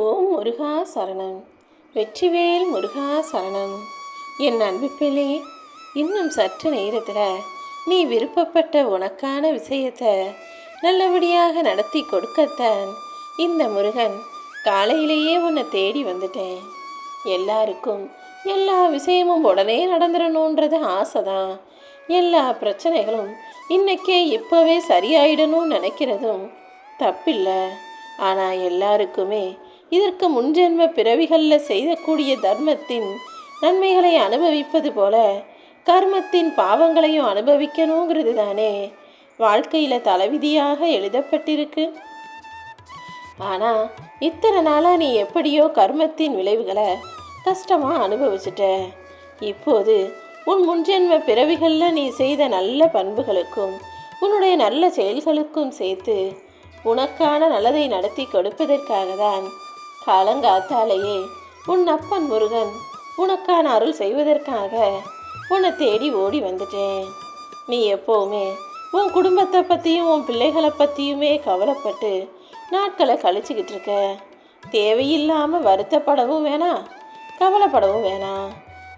ஓம் முருகா சரணம். வெற்றிவேல் முருகா சரணம். என் அன்பு பிள்ளை இன்னும் சற்று நேரத்தில் நீ விருப்பப்பட்ட உனக்கான விஷயத்தை நல்லபடியாக நடத்தி கொடுக்கத்தான் இந்த முருகன் காலையிலேயே உன்னை தேடி வந்துட்டேன். எல்லாருக்கும் எல்லா விஷயமும் உடனே நடந்துடணுன்றது ஆசை தான் எல்லா பிரச்சனைகளும் இன்னைக்கே இப்போவே சரியாயிடணும்னு நினைக்கிறதும் தப்பில்லை. ஆனால் எல்லாருக்குமே இதற்கு முன்ஜென்ம பிறவிகளில் செய்யக்கூடிய தர்மத்தின் நன்மைகளை அனுபவிப்பது போல கர்மத்தின் பாவங்களையும் அனுபவிக்கணுங்கிறது தானே வாழ்க்கையில் தலைவிதியாக எழுதப்பட்டிருக்கு. ஆனால் இத்தனை நாளாக நீ எப்படியோ கர்மத்தின் விளைவுகளை கஷ்டமாக அனுபவிச்சிட்ட. இப்போது உன் முன்ஜென்ம பிறவிகளில் நீ செய்த நல்ல பண்புகளுக்கும் உன்னுடைய நல்ல செயல்களுக்கும் சேர்த்து உனக்கான நல்லதை நடத்தி கொடுப்பதற்காக தான் காலங்காத்தாலேயே உன் அப்பன் முருகன் உனக்கான அருள் செய்வதற்காக உன்னை தேடி ஓடி வந்துட்டேன். நீ எப்போவுமே உன் குடும்பத்தை பற்றியும் உன் பிள்ளைகளை பற்றியுமே கவலைப்பட்டு நாட்களை கழிச்சுக்கிட்டு இருக்க. தேவையில்லாமல் வருத்தப்படவும் வேணாம் கவலைப்படவும் வேணாம்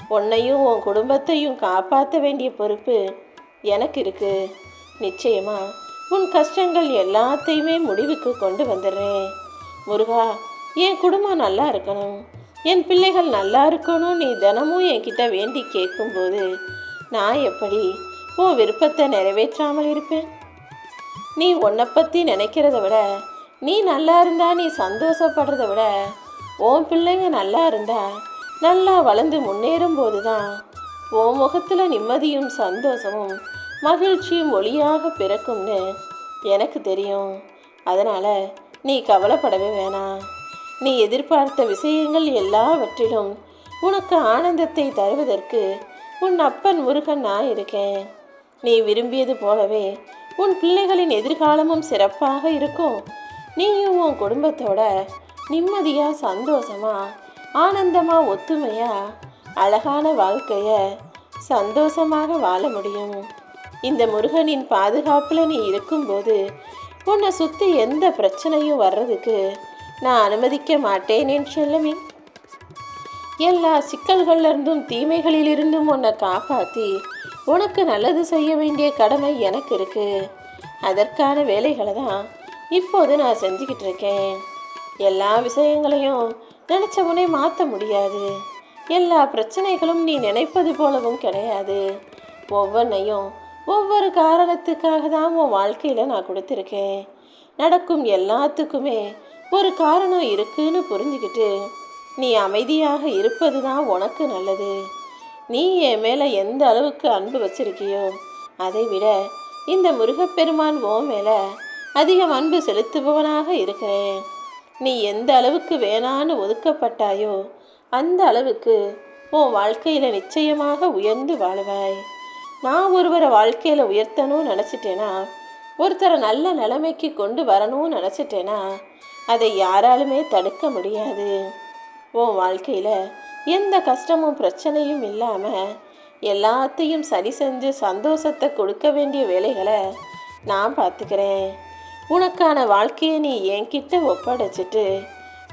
உன்னையும் உன் குடும்பத்தையும் காப்பாற்ற வேண்டிய பொறுப்பு எனக்கு இருக்கு. நிச்சயமா உன் கஷ்டங்கள் எல்லாத்தையுமே முடிவுக்கு கொண்டு வந்துடுறேன். முருகா என் குடும்பம் நல்லா இருக்கணும். என் பிள்ளைகள் நல்லா இருக்கணும். நீ தினமும் என்கிட்ட வேண்டி கேட்கும்போது நான் எப்படி உன் விருப்பத்தை நிறைவேற்றாமல் இருப்பேன்? நீ உன்னை பற்றி நினைக்கிறத விட நீ நல்லா இருந்தா நீ சந்தோஷப்படுறத விட உன் பிள்ளைங்க நல்லா இருந்தா நல்லா வளர்ந்து முன்னேறும் போது தான் உன் முகத்தில் நிம்மதியும் சந்தோஷமும் மகிழ்ச்சியும் ஒளியாக பிறக்கும்னு எனக்கு தெரியும். அதனால் நீ கவலைப்படவே வேணாம். நீ எதிர்பார்த்த விஷயங்கள் எல்லாவற்றிலும் உனக்கு ஆனந்தத்தை தருவதற்கு உன் அப்பன் முருகன் நான் இருக்கேன் நீ விரும்பியது போலவே உன் பிள்ளைகளின் எதிர்காலமும் சிறப்பாக இருக்கும். நீயும் உன் குடும்பத்தோட நிம்மதியா சந்தோஷமா ஆனந்தமா ஒத்துமையா அழகான வாழ்க்கைய சந்தோஷமாக வாழ முடியும். இந்த முருகனின் பாதுகாப்பில் நீ இருக்கும்போது உன்னை சுற்றி எந்த பிரச்சனையும் வர்றதுக்கு நான் அனுமதிக்க மாட்டேன் என் செல்லமே எல்லா சிக்கல்களிலிருந்தும் தீமைகளிலிருந்தும் உன்னை காப்பாற்றி உனக்கு நல்லது செய்ய வேண்டிய கடமை எனக்கு இருக்கு. அதற்கான வேலைகளை தான் இப்போது நான் செஞ்சுக்கிட்டு இருக்கேன் எல்லா விஷயங்களையும் நினச்ச உடனே மாற்ற முடியாது. எல்லா பிரச்சனைகளும் நீ நினைப்பது போலவும் கிடையாது. ஒவ்வொன்றையும் ஒவ்வொரு காரணத்துக்காக தான் உன் வாழ்க்கையில் நான் கொடுத்துருக்கேன். நடக்கும் எல்லாத்துக்குமே ஒரு காரணம் இருக்குன்னு புரிஞ்சுக்கிட்டு நீ அமைதியாக இருப்பது தான் உனக்கு நல்லது? நீ என் மேலே எந்த அளவுக்கு அன்பு வச்சிருக்கியோ அதை விட இந்த முருகப்பெருமான் உன் மேலே அதிகம் அன்பு செலுத்துபவனாக இருக்கிறேன். நீ எந்த அளவுக்கு வேணான்னு ஒதுக்கப்பட்டாயோ அந்த அளவுக்கு உன் வாழ்க்கையில் நிச்சயமாக உயர்ந்து வாழ்வாய். நான் ஒருவரை வாழ்க்கையில் உயர்த்தணும்னு நினச்சிட்டேனா ஒருத்தரை நல்ல நிலைமைக்கு கொண்டு வரணும்னு நினச்சிட்டேனா அதை யாராலுமே தடுக்க முடியாது. உன் வாழ்க்கையில் எந்த கஷ்டமும் பிரச்சனையும் இல்லாமல் எல்லாத்தையும் சரி செஞ்சு சந்தோஷத்தை கொடுக்க வேண்டிய வேலைகளை நான் பார்த்துக்கிறேன் உனக்கான வாழ்க்கையை நீ என்கிட்ட ஒப்படைச்சிட்டு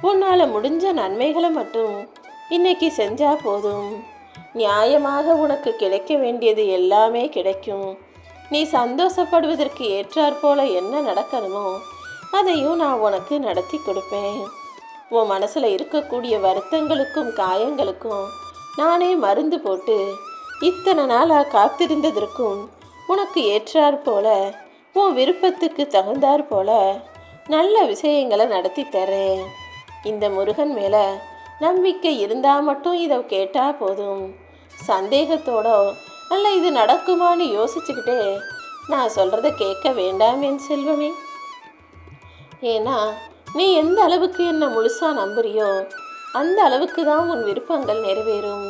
உன்னால் முடிஞ்ச நன்மைகளை மட்டும் இன்னைக்கு செஞ்சால் போதும். நியாயமாக உனக்கு கிடைக்க வேண்டியது எல்லாமே கிடைக்கும். நீ சந்தோஷப்படுவதற்கு ஏற்றாற்போல என்ன நடக்கணுமோ அதையும் நான் உனக்கு நடத்தி கொடுப்பேன். உன் மனசில் இருக்கக்கூடிய வருத்தங்களுக்கும் காயங்களுக்கும் நானே மருந்து போட்டு இத்தனை நாளாக காத்திருந்ததற்கும் உனக்கு ஏற்றாற் போல உன் விருப்பத்துக்கு தகுந்தாற் போல நல்ல விஷயங்களை நடத்தி தரேன். இந்த முருகன் மேலே நம்பிக்கை இருந்தால் மட்டும் இதை கேட்டால் போதும். சந்தேகத்தோட அல்ல இது நடக்குமான்னு யோசிச்சுக்கிட்டே நான் சொல்கிறத கேட்க வேண்டாம் என் செல்வமே. ஏன்னா நீ எந்த அளவுக்கு என்னை முழுசாக நம்புறியோ அந்த அளவுக்கு தான் உன் விருப்பங்கள் நிறைவேறும்.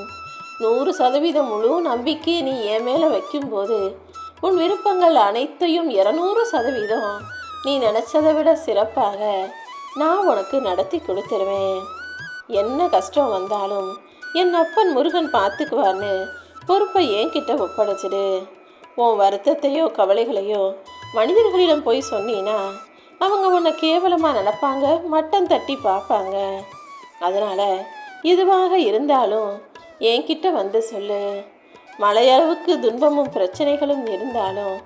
நூறு சதவீதம் முழு நம்பிக்கையை நீ என் மேலே வைக்கும்போது உன் விருப்பங்கள் அனைத்தையும் இரநூறு சதவீதம் நீ நினச்சதை விட சிறப்பாக நான் உனக்கு நடத்தி கொடுத்துருவேன். என்ன கஷ்டம் வந்தாலும் என் அப்பன் முருகன் பார்த்துக்குவான்னு பொறுப்பை என்கிட்ட ஒப்படைச்சிடு. உன் வருத்தத்தையோ கவலைகளையோ மனிதர்களிடம் போய் சொன்னீன்னா அவங்க உன்னை கேவலமாக நினப்பாங்க மட்டம் தட்டி பார்ப்பாங்க. அதனால் இதுவாக இருந்தாலும் என்கிட்ட வந்து சொல்லு. மலையளவுக்கு துன்பமும் பிரச்சனைகளும் இருந்தாலும்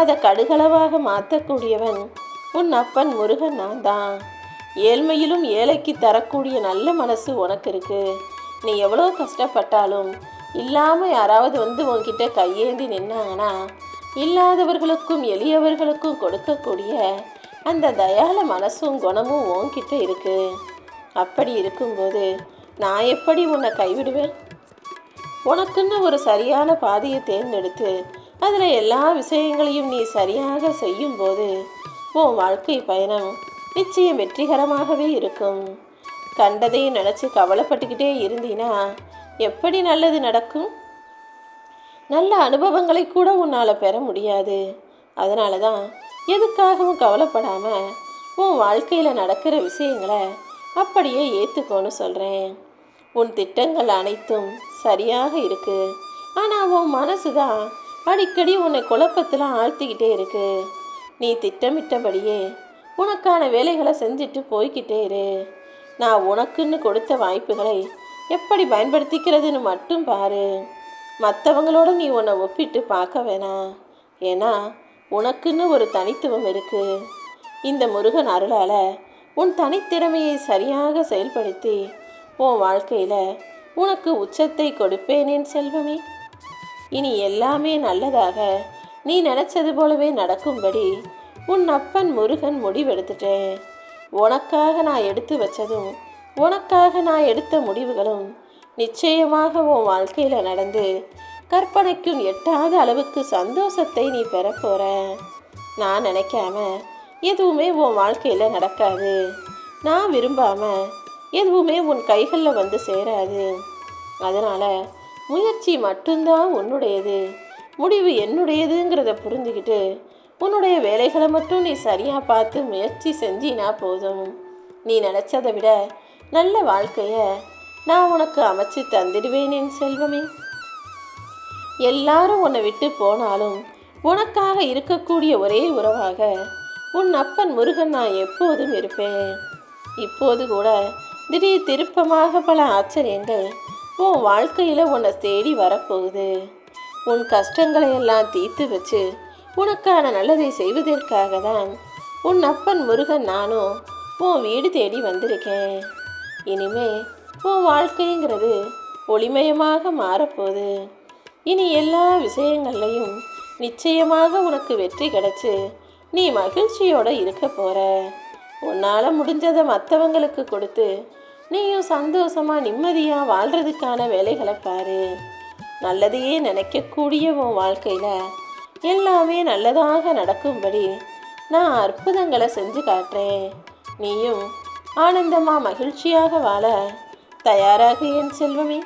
அதை கடுகளவாக மாற்றக்கூடியவன் உன் அப்பன் முருகன் நான் தான். ஏழ்மையிலும் ஏழைக்கு தரக்கூடிய நல்ல மனசு உனக்கு இருக்குது நீ எவ்வளோ கஷ்டப்பட்டாலும் இல்லாமல் யாராவது வந்து உன்கிட்ட கையேந்தி நின்னாங்கன்னா இல்லாதவர்களுக்கும் எளியவர்களுக்கும் கொடுக்கக்கூடிய அந்த தயால மனசும் குணமும் உன்கிட்ட இருக்கு. அப்படி இருக்கும்போது நான் எப்படி உன்னை கைவிடுவேன்? உனக்குன்னு ஒரு சரியான பாதையை தேர்ந்தெடுத்து அதில் எல்லா விஷயங்களையும் நீ சரியாக செய்யும்போது உன் வாழ்க்கை பயணம் நிச்சயம் வெற்றிகரமாகவே இருக்கும். கண்டதையும் நினச்சி கவலைப்பட்டுக்கிட்டே இருந்தீனா எப்படி நல்லது நடக்கும்? நல்ல அனுபவங்களை கூட உன்னால் பெற முடியாது. அதனால தான் எதுக்காகவும் கவலைப்படாமல் உன் வாழ்க்கையில் நடக்கிற விஷயங்களை அப்படியே ஏற்றுக்கோன்னு சொல்கிறேன் உன் திட்டங்கள் அனைத்தும் சரியாக இருக்கு. ஆனால் உன் மனசு தான் அடிக்கடி உன்னை குழப்பத்தில் ஆழ்த்திக்கிட்டே இருக்கு. நீ திட்டமிட்டபடியே உனக்கான வேலைகளை செஞ்சுட்டு போய்கிட்டே இரு. நான் உனக்குன்னு கொடுத்த வாய்ப்புகளை எப்படி பயன்படுத்திக்கிறதுன்னு மட்டும் பாரு. மற்றவங்களோட நீ உன்னை ஒப்பிட்டு பார்க்க வேணாம். ஏன்னா உனக்குன்னு ஒரு தனித்துவம் இருக்கு. இந்த முருகன் அருளால் உன் தனித்திறமையை சரியாக செயல்படுத்தி உன் வாழ்க்கையில் உனக்கு உச்சத்தை கொடுப்பேனேன் செல்வமே. இனி எல்லாமே நல்லதாக நீ நினச்சது போலவே நடக்கும்படி உன் அப்பன் முருகன் முடிவெடுத்துட்டேன். உனக்காக நான் எடுத்து வச்சதும் உனக்காக நான் எடுத்த முடிவுகளும் நிச்சயமாக உன் வாழ்க்கையில் நடந்து கற்பனைக்கும் எட்டாத அளவுக்கு சந்தோஷத்தை நீ பெறப்போற நான் நினைக்காம எதுவுமே உன் வாழ்க்கையில் நடக்காது. நான் விரும்பாம எதுவுமே உன் கைகளில் வந்து சேராது. அதனால் முயற்சி மட்டும்தான் உன்னுடையது. முடிவு என்னுடையதுங்கிறத புரிஞ்சுக்கிட்டு உன்னுடைய வேலைகளை மட்டும் நீ சரியாக பார்த்து முயற்சி செஞ்சினா போதும். நீ நினச்சதை விட நல்ல வாழ்க்கையை நான் உனக்கு அமைச்சு தந்துடுவேனேன் செல்வமே. எல்லாரும் உன்னை விட்டு போனாலும் உனக்காக இருக்கக்கூடிய ஒரே உறவாக உன் அப்பன் முருகன் நான் எப்போதும் இருப்பேன். இப்போது கூட திடீர் திருப்பமாக பல ஆச்சரியங்கள் உன் வாழ்க்கையில் உன்னை தேடி வரப்போகுது. உன் கஷ்டங்களை எல்லாம் தீர்த்து வச்சு உனக்கான நல்லதை செய்வதற்காக தான் உன் அப்பன் முருகன் நானும் உன் வீடு தேடி வந்திருக்கேன். இனிமே உன் வாழ்க்கைங்கிறது ஒளிமயமாக மாறப்போகுது. இனி எல்லா விஷயங்கள்லையும் நிச்சயமாக உனக்கு வெற்றி கிடைச்சி நீ மகிழ்ச்சியோடு இருக்க போற. உன்னால் முடிஞ்சதை மற்றவங்களுக்கு கொடுத்து நீயும் சந்தோஷமா நிம்மதியாக வாழ்கிறதுக்கான வேலைகளை பாரு. நல்லதையே நினைக்கக்கூடிய உன் வாழ்க்கையில் எல்லாமே நல்லதாக நடக்கும்படி நான் அற்புதங்களை செஞ்சு காட்டுறேன். நீயும் ஆனந்தமாக மகிழ்ச்சியாக வாழ தயாராக என் செல்வமே.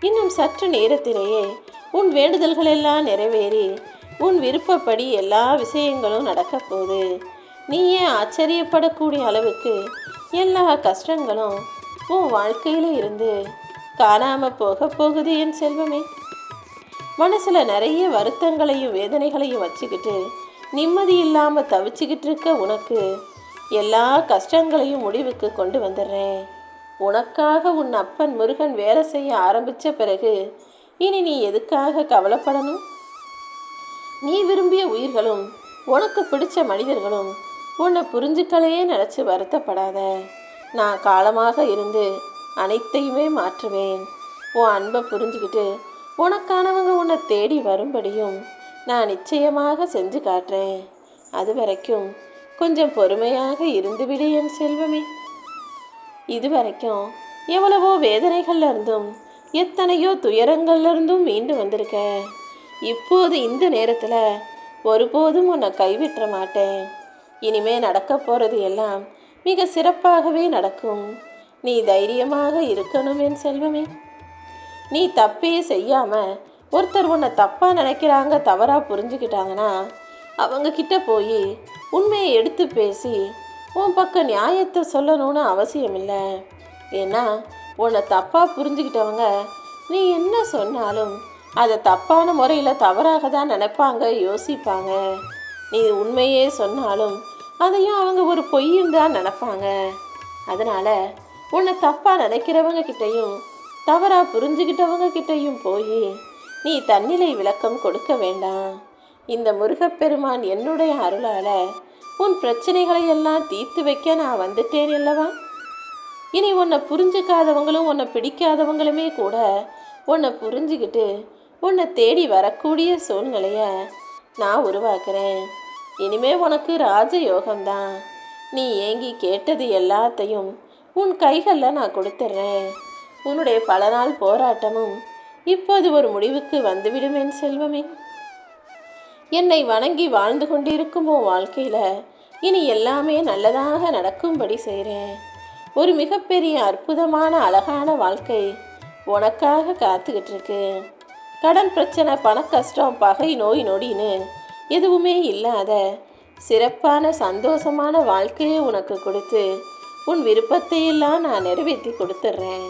இன்னும் சற்று நேரத்திலேயே உன் வேண்டுதல்கள் எல்லாம் நிறைவேறி உன் விருப்பப்படி எல்லா விஷயங்களும் நடக்கப் போகுது. நீயே ஆச்சரியப்படக்கூடிய அளவுக்கு எல்லா கஷ்டங்களும் உன் வாழ்க்கையில் இருந்து காணாமல் போக போகுது என் செல்வமே. மனசில் நிறைய வருத்தங்களையும் வேதனைகளையும் வச்சுக்கிட்டு நிம்மதி இல்லாமல் தவிச்சுக்கிட்டு இருக்க உனக்கு எல்லா கஷ்டங்களையும் முடிவுக்கு கொண்டு வந்துடுறேன். உனக்காக உன் அப்பன் முருகன் வேலை செய்ய ஆரம்பித்த பிறகு இனி நீ எதுக்காக கவலைப்படணும்? நீ விரும்பிய உயிர்களும் உனக்கு பிடிச்ச மனிதர்களும் உன்னை புரிஞ்சுக்கலையே நினச்சி வருத்தப்படாத. நான் காலமாக இருந்து அனைத்தையுமே மாற்றுவேன். உன் அன்பை புரிஞ்சுக்கிட்டு உனக்கானவங்க உன்னை தேடி வரும்படியும் நான் நிச்சயமாக செஞ்சு காட்டுறேன். அது வரைக்கும் கொஞ்சம் பொறுமையாக இருந்துவிடு என் செல்வமே. இதுவரைக்கும் எவ்வளவோ வேதனைகள்ல இருந்தும் எத்தனையோ துயரங்கள்ல இருந்தும் மீண்டு வந்திருக்க. இப்போது இந்த நேரத்தில் ஒருபோதும் உன்னை கைவிட்ட மாட்டேன். இனிமே நடக்க போகிறது எல்லாம் மிக சிறப்பாகவே நடக்கும். நீ தைரியமாக இருக்கணும் என் செல்வமே. நீ தப்பே செய்யாமல் ஒருத்தர் உன்னை தப்பாக நினைக்கிறாங்க தவறாக புரிஞ்சுக்கிட்டாங்கன்னா அவங்க கிட்ட போய் உண்மையை எடுத்து பேசி உன் பக்கம் நியாயத்தை சொல்லணும்னு அவசியம் இல்லை ஏன்னா உன்னை தப்பாக புரிஞ்சுக்கிட்டவங்க நீ என்ன சொன்னாலும் அதை தப்பான முறையில் தவறாக தான் நினைப்பாங்க யோசிப்பாங்க. நீ உண்மையே சொன்னாலும் அதையும் அவங்க ஒரு பொய்யும் தான் நினப்பாங்க. அதனால் உன்னை தப்பாக நினைக்கிறவங்க கிட்டேயும் தவறாக புரிஞ்சுக்கிட்டவங்க கிட்டேயும் போய் நீ தன்னிலை விளக்கம் கொடுக்க வேண்டாம். இந்த முருகப்பெருமான் என்னுடைய அருளால் உன் பிரச்சனைகளை எல்லாம் தீர்த்து வைக்க நான் வந்துட்டேன் அல்லவா? இனி உன்னை புரிஞ்சுக்காதவங்களும் உன்னை பிடிக்காதவங்களுமே கூட உன்னை புரிஞ்சுக்கிட்டு உன்னை தேடி வரக்கூடிய சூழ்நிலைய நான் உருவாக்குறேன். இனிமே உனக்கு ராஜயோகம்தான். நீ ஏங்கி கேட்டது எல்லாத்தையும் உன் கைகளில் நான் கொடுத்துட்றேன் உன்னுடைய பல நாள் போராட்டமும் இப்போது ஒரு முடிவுக்கு வந்துவிடுமேன் செல்வமே. என்னை வணங்கி வாழ்ந்து கொண்டிருக்கும் உன் வாழ்க்கையில் இனி எல்லாமே நல்லதாக நடக்கும்படி செய்கிறேன். ஒரு மிகப்பெரிய அற்புதமான அழகான வாழ்க்கை உனக்காக காத்துக்கிட்டு இருக்கு கடன் பிரச்சனை பண கஷ்டம் பகை நோய் நொடின்னு எதுவுமே இல்லாத சிறப்பான சந்தோஷமான வாழ்க்கையை உனக்கு கொடுத்து உன் விருப்பத்தையெல்லாம் நான் நிறைவேற்றி கொடுத்துட்றேன்.